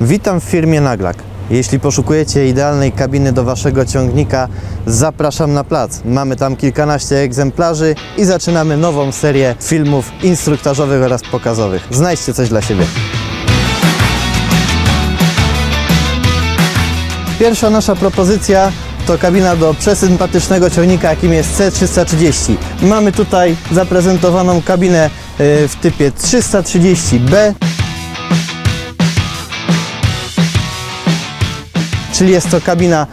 Witam w firmie Naglak. Jeśli poszukujecie idealnej kabiny do Waszego ciągnika, zapraszam na plac. Mamy tam kilkanaście egzemplarzy i zaczynamy nową serię filmów instruktażowych oraz pokazowych. Znajdźcie coś dla siebie. Pierwsza nasza propozycja to kabina do przesympatycznego ciągnika, jakim jest C330. Mamy tutaj zaprezentowaną kabinę y, w typie 330B, czyli jest to kabina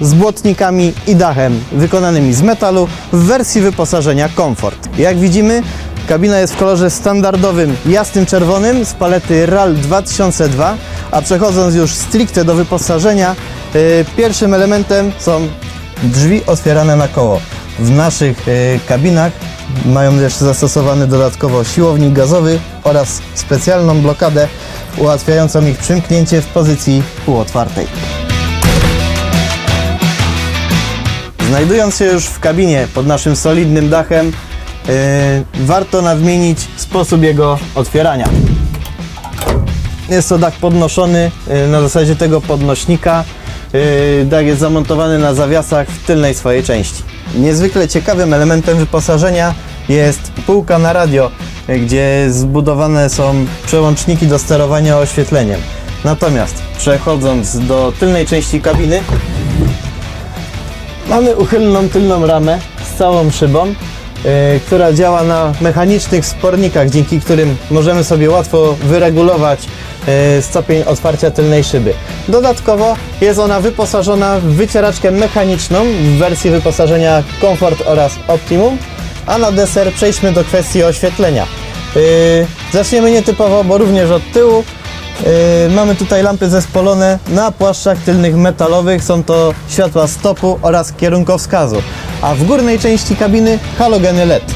z błotnikami i dachem wykonanymi z metalu w wersji wyposażenia Comfort. Jak widzimy, kabina jest w kolorze standardowym jasnym czerwonym z palety RAL 2002, a przechodząc już stricte do wyposażenia, yy, pierwszym elementem są drzwi otwierane na koło. W naszych yy, kabinach mają jeszcze zastosowany dodatkowo siłownik gazowy oraz specjalną blokadę ułatwiającą ich przymknięcie w pozycji półotwartej. Znajdując się już w kabinie pod naszym solidnym dachem, yy, warto nadmienić sposób jego otwierania. Jest to dach podnoszony yy, na zasadzie tego podnośnika. Yy, dach jest zamontowany na zawiasach w tylnej swojej części. Niezwykle ciekawym elementem wyposażenia jest półka na radio, gdzie zbudowane są przełączniki do sterowania oświetleniem. Natomiast przechodząc do tylnej części kabiny, Mamy uchylną tylną ramę z całą szybą, yy, która działa na mechanicznych spornikach, dzięki którym możemy sobie łatwo wyregulować yy, stopień otwarcia tylnej szyby. Dodatkowo jest ona wyposażona w wycieraczkę mechaniczną w wersji wyposażenia Comfort oraz Optimum, a na deser przejdźmy do kwestii oświetlenia. Yy, zaczniemy nietypowo, bo również od tyłu. Yy, mamy tutaj lampy zespolone na płaszczach tylnych metalowych. Są to światła stopu oraz kierunkowskazu. A w górnej części kabiny halogeny LED.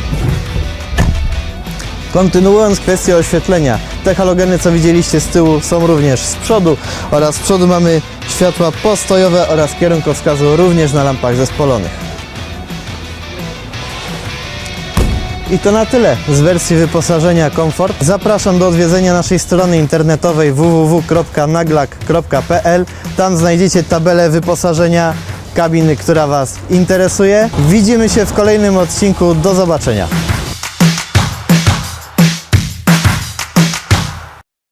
Kontynuując kwestię oświetlenia, te halogeny co widzieliście z tyłu są również z przodu oraz z przodu mamy światła postojowe oraz kierunkowskazu również na lampach zespolonych. I to na tyle z wersji wyposażenia Comfort. Zapraszam do odwiedzenia naszej strony internetowej www.naglak.pl. Tam znajdziecie tabelę wyposażenia kabiny, która Was interesuje. Widzimy się w kolejnym odcinku. Do zobaczenia.